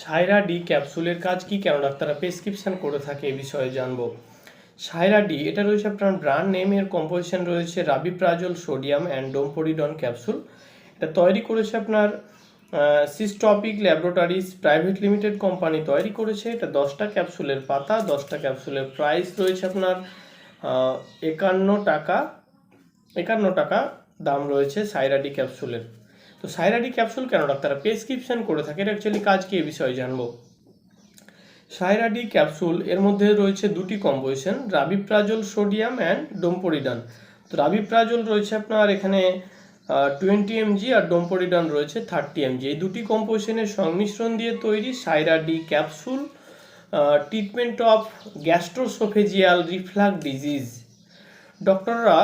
Saira D ক্যাপসুলের কাজ কি কেন ডাক্তাররা প্রেসক্রিপশন করে থাকে এ বিষয়ে জানব। সায়রা ডি, এটা রয়েছে আপনার ব্র্যান্ড নেমের কম্পোজিশন রয়েছে rabeprazole sodium and domperidone capsule এটা তৈরি করেছে আপনার Systopic laboratories private limited company তৈরি করেছে। এটা দশটা ক্যাপসুলের পাতা, দশটা ক্যাপসুলের প্রাইস রয়েছে আপনার একান্ন টাকা একান্ন টাকা দাম রয়েছে সাইরাডি ক্যাপসুলের। তো সাইরাডি ক্যাপসুল কেন ডাক্তাররা? প্রেসক্রিপশন করে থাকে, এটা অ্যাকচুয়ালি কাজ কি এ বিষয়ে জানব? সাইরাডি ক্যাপসুল, এর মধ্যে রয়েছে দুটি composition, rabeprazole sodium and domperidone. তো রাবিপ্রাজল রয়েছে আপনার এখানে টোয়েন্টি এমজি আর ডোমপোরিডান রয়েছে থার্টি এমজি এই দুটি কম্পোজিশনের সংমিশ্রণ দিয়ে তৈরি Cyra D capsule treatment of gastroesophageal reflux disease ডক্টররা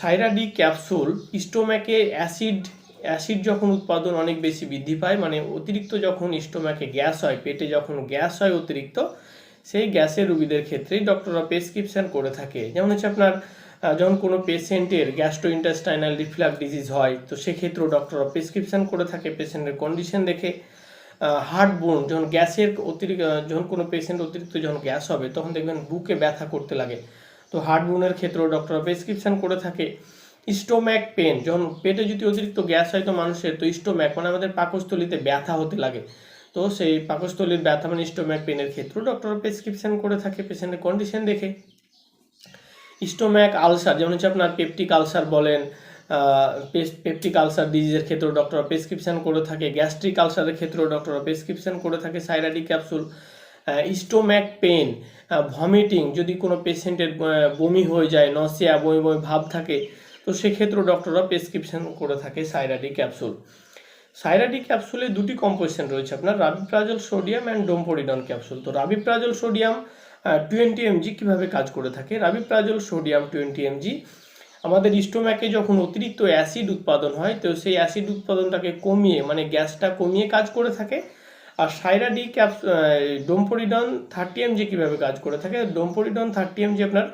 Cyra D capsule স্টোম্যাকে অ্যাসিড অ্যাসিড যখন উৎপাদন অনেক বেশি বৃদ্ধি পায় মানে অতিরিক্ত যখন স্টোম্যাকে গ্যাস হয়, পেটে যখন গ্যাস হয় অতিরিক্ত, সেই গ্যাসের রুগীদের ক্ষেত্রেই ডক্টররা প্রেসক্রিপশন করে থাকে। যেমন হচ্ছে আপনার যখন কোনো পেশেন্টের গ্যাস্ট্রো ইন্টেস্টাইনাল রিফ্লাক্স ডিজিজ হয়, তো সেক্ষেত্রেও ডক্টররা প্রেসক্রিপশন করে থাকে পেশেন্টের কন্ডিশন দেখে। হার্ট বোন যখন গ্যাসের অতিরিক্ত যখন কোনো পেশেন্ট অতিরিক্ত যখন গ্যাস হবে, তখন দেখবেন বুকে ব্যথা করতে লাগে। তো হার্ট বোনের ক্ষেত্রেও ডক্টররা প্রেসক্রিপশন করে থাকে। স্টোম্যাক পেন, যখন পেটে যদি অতিরিক্ত গ্যাস হয় তো মানুষের, তো স্টোম্যাক মানে আমাদের পাকস্থলিতে ব্যথা হতে লাগে। তো সেই পাকস্থলীর ব্যথা মানে স্টোম্যাক পেনের ক্ষেত্রেও ডক্টর প্রেসক্রিপশন করে থাকে পেশেন্টের কন্ডিশন দেখে। স্টোম্যাক আলসার, যেমন হচ্ছে আপনার পেপটিক আলসার বলেন পেপটিক আলসার ডিজিজের ক্ষেত্রেও ডক্টর প্রেসক্রিপশন করে থাকে। গ্যাস্ট্রিক আলসারের ক্ষেত্রেও ডক্টর প্রেসক্রিপশন করে থাকে Cyra D capsule stomach pain vomiting যদি কোনো পেশেন্টের বমি হয়ে যায় নসিয়া বমি বমি ভাব থাকে তো সেক্ষেত্রেও ডক্টররা প্রেসক্রিপশন করে থাকে সাইরাডি ক্যাপসুল সাইরাডি ক্যাপসুলে দুটি কম্পোজিশন রয়েছে আপনার rabeprazole sodium and domperidone capsule তো রাবিপ্রাজল সোডিয়াম টোয়েন্টি এমজি কীভাবে কাজ করে থাকে? রাবিপ্রাজল সোডিয়াম টোয়েন্টি এমজি আমাদের স্টোম্যাকে যখন অতিরিক্ত অ্যাসিড উৎপাদন হয়, তো সেই অ্যাসিড উৎপাদনটাকে কমিয়ে মানে গ্যাসটা কমিয়ে কাজ করে থাকে। আর সাইরাডি ক্যাপস ডোমপোরিডন থার্টি এমজি কীভাবে কাজ করে থাকে? ডোমপোরিডন থার্টি এমজি আপনার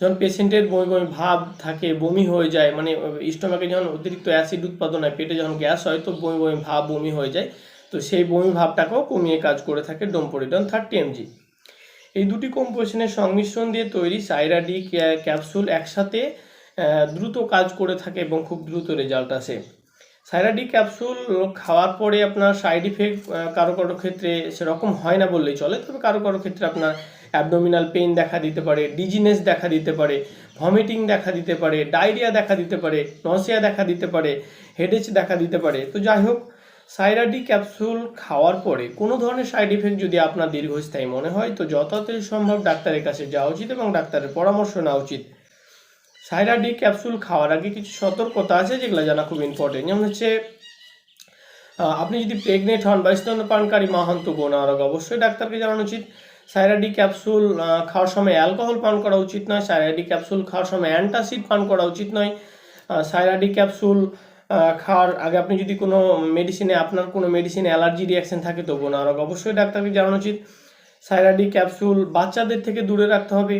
যখন পেশেন্টের বমি বমি ভাব থাকে, বমি হয়ে যায় মানে স্টোমাকে যখন অতিরিক্ত অ্যাসিড উৎপাদন হয়, পেটে যখন গ্যাস হয়, তো বমি বমি ভাব, বমি হয়ে যায়। তো সেই বমি ভাবটাকেও কমিয়ে কাজ করে থাকে ডোমপোরিডন থার্টি এমজি। এই দুটি কম্পোজিশনের সংমিশ্রণ দিয়ে তৈরি সাইরাডি ক্যাপসুল একসাথে দ্রুত কাজ করে থাকে এবং খুব দ্রুত রেজাল্ট আসে। সাইরাডি ক্যাপসুল খাওয়ার পরে আপনার সাইড ইফেক্ট কারও কারও ক্ষেত্রে সেরকম হয় না বললেই চলে, তবে কারও কারও ক্ষেত্রে আপনার অ্যাবডোমিনাল পেইন দেখা দিতে পারে ডিজিনেস দেখা দিতে পারে ভমিটিং দেখা দিতে পারে ডায়রিয়া দেখা দিতে পারে নসিয়া দেখা দিতে পারে হেডেচ দেখা দিতে পারে। তো যাই হোক, সাইরাডি ক্যাপসুল খাওয়ার পরে কোনো ধরনের সাইড ইফেক্ট যদি আপনার দীর্ঘস্থায়ী মনে হয়, তো যত সম্ভব ডাক্তারের কাছে যাওয়া উচিত এবং ডাক্তারের পরামর্শ নেওয়া উচিত। সাইরাডি ক্যাপসুল খাওয়ার আগে কিছু সতর্কতা আছে যেগুলো জানা খুব ইম্পর্টেন্ট যেমন হচ্ছে আপনি যদি প্রেগনেন্ট হন বা স্তন্যপানকারী, মা হন তো গোনারোগ অবশ্যই ডাক্তারকে জানানো উচিত। সাইরাডি ক্যাপসুল খাওয়ার সময় অ্যালকোহল পান করা উচিত নয়, সাইরাডি ক্যাপসুল খাওয়ার সময় অ্যান্টাসিড পান করা উচিত নয়। সাইরাডি ক্যাপসুল খাওয়ার আগে আপনি যদি কোনো মেডিসিনে, আপনার কোনো মেডিসিনে অ্যালার্জি রিয়াকশন থাকে তবু না গোনারোগ অবশ্যই ডাক্তারকে জানানো উচিত। সাইরাডি ক্যাপসুল বাচ্চাদের থেকে দূরে রাখতে হবে।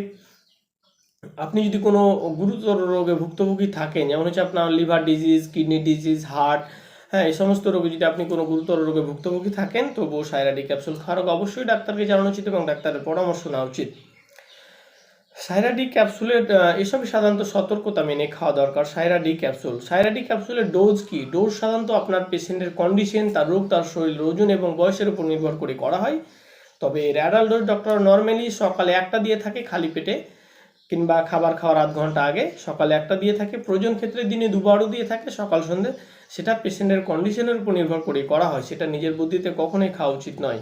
আপনি যদি কোনো গুরুতর রোগে ভুক্তভোগী থাকেন, যেমন হচ্ছে আপনার liver disease, kidney disease, heart হ্যাঁ এই সমস্ত রোগে যদি আপনি কোনো গুরুতর রোগে ভুক্তভোগী থাকেন তবুও সাইরাডি ক্যাপসুল খাওয়ার অবশ্যই ডাক্তারকে জানানো উচিত এবং ডাক্তারের পরামর্শ নেওয়া উচিত। সাইরাডি ক্যাপসুলের আহ, এসবই সাধারণত সতর্কতা মেনে খাওয়া দরকার সাইরাডি ক্যাপসুল। সাইরাডি ক্যাপসুলের ডোজ কি? ডোজ সাধারণত আপনার পেশেন্টের কন্ডিশন তার রোগ তার শরীর ওজন এবং বয়সের উপর নির্ভর করে করা হয়। তবে র্যাডাল ডোজ ডক্টর নর্মালি সকালে একটা দিয়ে থাকে খালি পেটে। কিংবা খাবার খাওয়ার আধ ঘণ্টা আগে সকালে একটা দিয়ে থাকে, প্রয়োজন ক্ষেত্রে দিনে দুবারও দিয়ে থাকে, সকাল সন্ধ্যে। সেটা পেশেন্টের কন্ডিশনের উপর নির্ভর করে করা হয়, সেটা নিজের বুদ্ধিতে কখনোই খাওয়া উচিত নয়।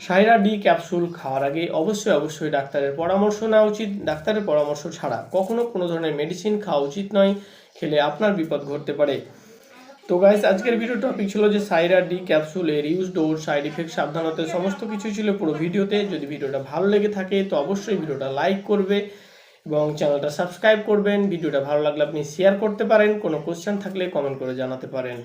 সাইরা ডি ক্যাপসুল খাওয়ার আগে অবশ্যই অবশ্যই ডাক্তারের পরামর্শ নেওয়া উচিত। ডাক্তারের পরামর্শ ছাড়া কখনো কোনো ধরনের মেডিসিন খাওয়া উচিত নয়, খেলে আপনার বিপদ ঘটতে পারে। তো গাইস আজকের ভিডিও টপিক ছিল যে সাইরা ডি ক্যাপসুল এর ইউজ ডোর সাইড ইফেক্ট সাবধানতা, সমস্ত কিছু ছিল পুরো ভিডিওতে যদি ভিডিওটা ভালো লেগে থাকে, তো অবশ্যই ভিডিওটা লাইক করবে। এবং চ্যানেলটা সাবস্ক্রাইব করবেন, ভিডিওটা ভালো লাগলে আপনি শেয়ার করতে পারেন, কোনো কোশ্চেন থাকলে কমেন্ট করে জানাতে পারেন।